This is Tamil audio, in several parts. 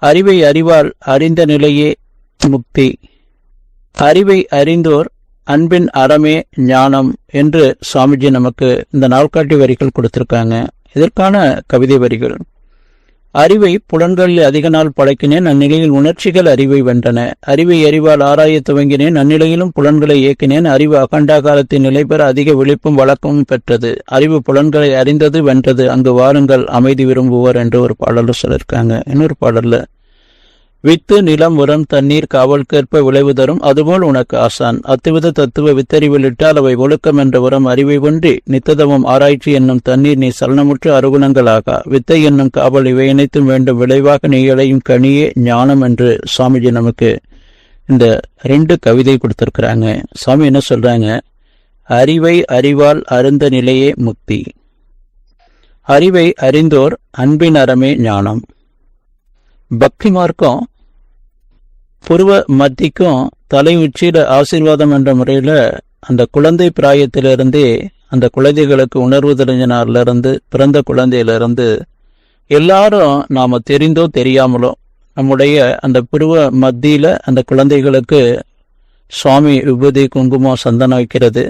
அறிவை அறிவால் அறிந்த நிலையே முக்தி. அறிவை அறிந்தோர் அன்பின் அறமே ஞானம் என்று சுவாமிஜி நமக்கு இந்த நாள்காட்டி வரிகள் கொடுத்திருக்காங்க. இதற்கான கவிதை வரிகள். அறிவை புலன்களில் அதிக நாள் பழக்கினேன் அந்நிலையில் உணர்ச்சிகள் அறிவை வென்றன. அறிவை அறிவால் ஆராய துவங்கினேன் அந்நிலையிலும் புலன்களை இயக்கினேன். அறிவு அகண்டாகாலத்தின் நிலை பெற அதிக விழிப்பும் வழக்கமும் பெற்றது. அறிவு புலன்களை அறிந்தது வென்றது. அங்கு வாருங்கள் அமைதி விரும்புவர் என்று ஒரு பாடலில் சொல்லியிருக்காங்க இன்னொரு பாடல்ல வித்து நிலம் உரம் தண்ணீர் காவல்கேற்ப விளைவு தரும் அதுபோல் உனக்கு ஆசான். அத்துவித தத்துவ வித்தறிவில் இட்டால் அவை ஒழுக்கம் என்ற உரம் அறிவை ஒன்றி நித்ததவம் ஆராய்ச்சி என்னும் தண்ணீர் நீ சலனமுற்று அருகுணங்களாகா. வித்தை என்னும் காவல் இவை இணைத்தும் வேண்டும் விளைவாக நீ இழையும் கனியே ஞானம் என்று சுவாமிஜி நமக்கு இந்த ரெண்டு கவிதை கொடுத்துருக்குறாங்க. சுவாமி என்ன சொல்றாங்க? அறிவை அறிவால் அருந்த நிலையே முக்தி. அறிவை அறிந்தோர் அன்பின் அறமே ஞானம். பக்தி மார்க்கம் புருவ மத்திக்கும் தலை உச்சியில ஆசீர்வாதம் என்ற முறையில அந்த குழந்தை பிராயத்திலிருந்தே அந்த குழந்தைகளுக்கு உணர்வு தெரிஞ்சனார்ல பிறந்த குழந்தையிலிருந்து எல்லாரும் நாம தெரிந்தோ தெரியாமலோ நம்முடைய அந்த புருவ மத்தியில அந்த குழந்தைகளுக்கு சுவாமி விபூதி குங்குமம் சந்தனம் வைக்கிறது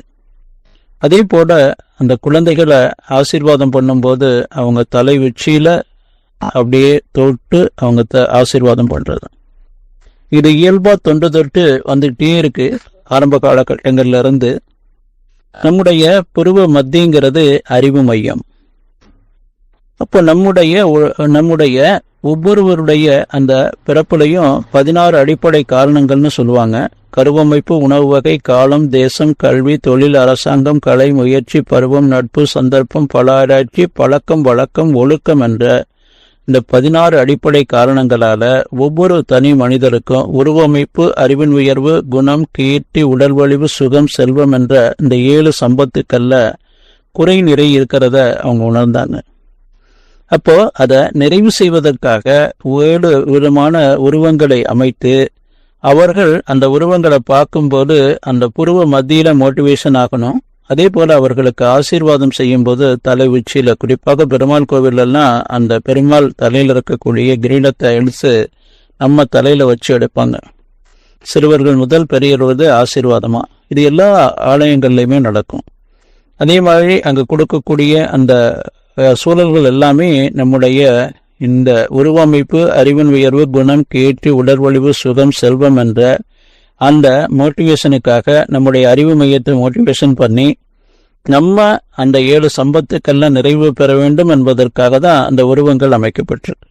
அதே போல அந்த குழந்தைகளை ஆசீர்வாதம் பண்ணும்போது அவங்க தலை உச்சியில அப்படியே தொட்டு அவங்க த ஆசீர்வாதம் பண்ணுறது இது இயல்பாக தொன்று தொட்டு வந்துகிட்டே இருக்கு ஆரம்ப காலகட்டங்கள்லேருந்து. நம்முடைய புருவ மத்திங்கிறது அறிவு மையம். அப்போ நம்முடைய ஒ- நம்முடைய ஒவ்வொருவருடைய அந்த பிறப்புலையும் பதினாறு அடிப்படை காரணங்கள்னு சொல்லுவாங்க. கருவமைப்பு உணவு வகை காலம் தேசம் கல்வி தொழில் அரசாங்கம் கலை முயற்சி பருவம் நட்பு சந்தர்ப்பம் பல ஆராய்ச்சி பழக்கம் வழக்கம் ஒழுக்கம் என்ற இந்த பதினாறு அடிப்படை காரணங்களால ஒவ்வொரு தனி மனிதருக்கும் உருவமைப்பு அறிவின் உயர்வு குணம் கீர்த்தி உடல் வலிவு சுகம் செல்வம் என்ற இந்த ஏழு சம்பத்துக்கள்ல குறை நிறை இருக்கிறத அவங்க உணர்ந்தாங்க. அப்போ அதை நிறைவு செய்வதற்காக ஏழு விதமான உருவங்களை அமைத்து அவர்கள் அந்த உருவங்களை பார்க்கும்போது அந்த புருவ மத்தியில மோட்டிவேஷன் ஆகணும். அதே போல அவர்களுக்கு ஆசீர்வாதம் செய்யும்போது தலை உச்சியில குறிப்பாக பெருமாள் கோவிலெல்லாம் அந்த பெருமாள் தலையில இருக்கக்கூடிய கிரீடத்தை எடுத்து நம்ம தலையில வச்சு எடுப்பாங்க. சிறுவர்கள் முதல் பெரியவது ஆசீர்வாதமா? இது எல்லா ஆலயங்கள்லையுமே நடக்கும். அதே மாதிரி அங்கே கொடுக்கக்கூடிய அந்த சூழல்கள் எல்லாமே நம்முடைய இந்த உருவமைப்பு அறிவின் உயர்வு குணம் கேட்டு உடற்வழிவு சுகம் செல்வம் என்ற அந்த மோட்டிவேஷனுக்காக நம்முடைய அறிவு மையத்தை மோட்டிவேஷன் பண்ணி நம்ம அந்த ஏழு சம்பத்துக்கெல்லாம் நிறைவு பெற வேண்டும் என்பதற்காக தான் அந்த உருவங்கள் அமைக்கப்பட்டிருக்கு.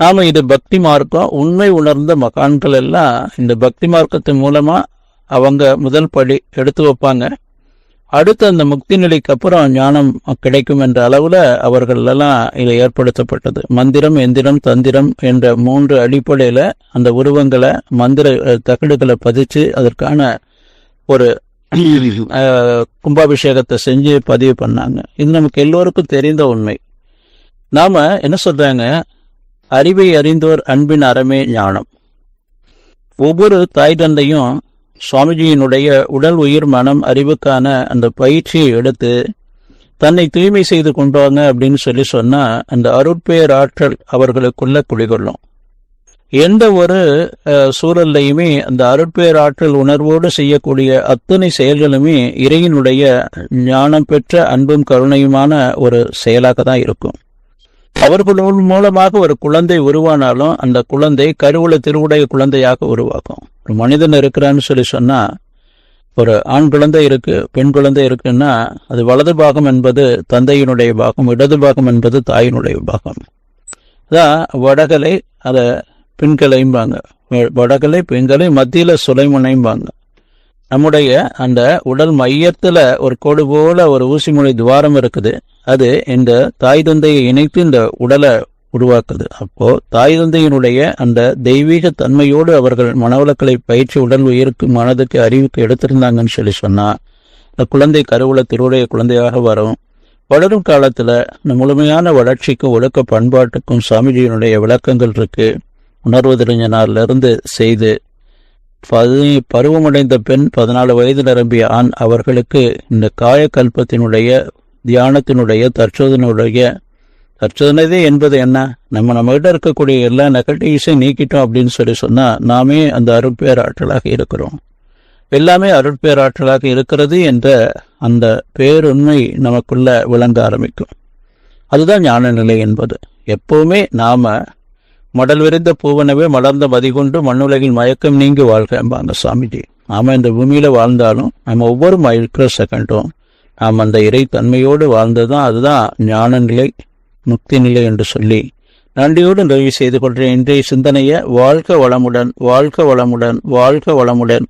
நாம இது பக்தி மார்க்கம் உண்மை உணர்ந்த மகான்கள் எல்லாம் இந்த பக்தி மார்க்கத்தின் மூலமா அவங்க முதல் படி எடுத்து வைப்பாங்க. அடுத்து அந்த முக்தி நிலைக்கு அப்புறம் ஞானம் கிடைக்கும் என்ற அளவுல அவர்கள் எல்லாம் இதை ஏற்படுத்தப்பட்டது. மந்திரம் எந்திரம் தந்திரம் என்ற மூன்று அடிப்படையில அந்த உருவங்களை மந்திர தகடுகளை பதிச்சு அதற்கான ஒரு கும்பாபிஷேகத்தை செஞ்சு பதிவு பண்ணாங்க. இது நமக்கு எல்லோருக்கும் தெரிந்த உண்மை. நாம என்ன சொல்றாங்க? அறிவை அறிந்தோர் அன்பின் அறமே ஞானம். ஒவ்வொரு தாய் தந்தையும் சுவாமிஜியினுடைய உடல் உயிர் மனம் அறிவுக்கான அந்த பயிற்சியை எடுத்து தன்னை தூய்மை செய்து கொண்டாங்க அப்படின்னு சொல்லி சொன்னால் அந்த அருட்பெயர் ஆற்றல் அவர்களுக்குள்ள குடிகொள்ளும். எந்த ஒரு சூழல்லையுமே அந்த அருட்பெயர் ஆற்றல் உணர்வோடு செய்யக்கூடிய அத்தனை செயல்களுமே இறையினுடைய ஞானம் பெற்ற அன்பும் கருணையுமான ஒரு செயலாக தான் இருக்கும். அவர்கள் மூலமாக ஒரு குழந்தை உருவானாலும் அந்த குழந்தை கருவுல திருவுடைய குழந்தையாக உருவாக்கும். ஒரு மனிதன் இருக்கிறான்னு சொல்லி சொன்னா ஒரு ஆண் குழந்தை இருக்கு பெண் குழந்தை இருக்குன்னா அது வலது பாகம் என்பது தந்தையினுடைய பாகம் இடது பாகம் என்பது தாயினுடைய பாகம். அதான் வடகலை அதை பெண்களைம்பாங்க வடகலை பெண்களை மத்தியில சுலைமுனைம்பாங்க நம்முடைய அந்த உடல் மையத்துல ஒரு கோடு போல ஒரு ஊசி துவாரம் இருக்குது. அது இந்த தாய் தந்தையை இணைத்து இந்த உடலை உருவாக்குது. அப்போ தாய் தந்தையினுடைய அந்த தெய்வீக தன்மையோடு அவர்கள் மனவளக்கலை பயிற்சி உடல் உயிருக்கு மனதுக்கு அறிவுக்கு எடுத்திருந்தாங்கன்னு சொல்லி சொன்னா இந்த குழந்தை கருவுல திருவுடைய குழந்தையாக வரும். வளரும் காலத்துல இந்த முழுமையான வளர்ச்சிக்கும் ஒழுக்க பண்பாட்டுக்கும் சாமிஜியினுடைய விளக்கங்கள் இருக்கு. உணர்வதறிஞனார்ல இருந்து செய்து பதி பருவமடைந்த பெண் பதினாலு வயது நிரம்பிய ஆண் அவர்களுக்கு இந்த காயக்கல்பத்தினுடைய தியானத்தினுடைய தற்சோதனுடைய தற்சோதனதே என்பது என்ன? நம்ம நம்மகிட்ட இருக்கக்கூடிய எல்லா நெகட்டிவ்ஸையும் நீக்கிட்டோம் அப்படின்னு சொல்லி சொன்னால் நாமே அந்த அருட்பேராற்றலாக இருக்கிறோம். எல்லாமே அருட்பேராற்றலாக இருக்கிறது என்ற அந்த பேருண்மை நமக்குள்ள விளங்க ஆரம்பிக்கும். அதுதான் ஞான நிலை என்பது. எப்பவுமே நாம் மடல் விரிந்த பூவனவே மலர்ந்த மதிகொண்டு மண்ணுலகின் மயக்கம் நீங்கி வாழ்க என்பாங்க சாமிஜி. நாம இந்த பூமியில் வாழ்ந்தாலும் நம்ம ஒவ்வொரு மைக்ரோ செகண்டும் நாம் அந்த இறை தன்மையோடு வாழ்ந்ததுதான் அதுதான் ஞான நிலை முக்தி நிலை என்று சொல்லி. நன்றியோடு நிறைவு செய்து கொள்கிறேன். இன்றைய சிந்தனையை வாழ்க வளமுடன் வாழ்க வளமுடன் வாழ்க வளமுடன்.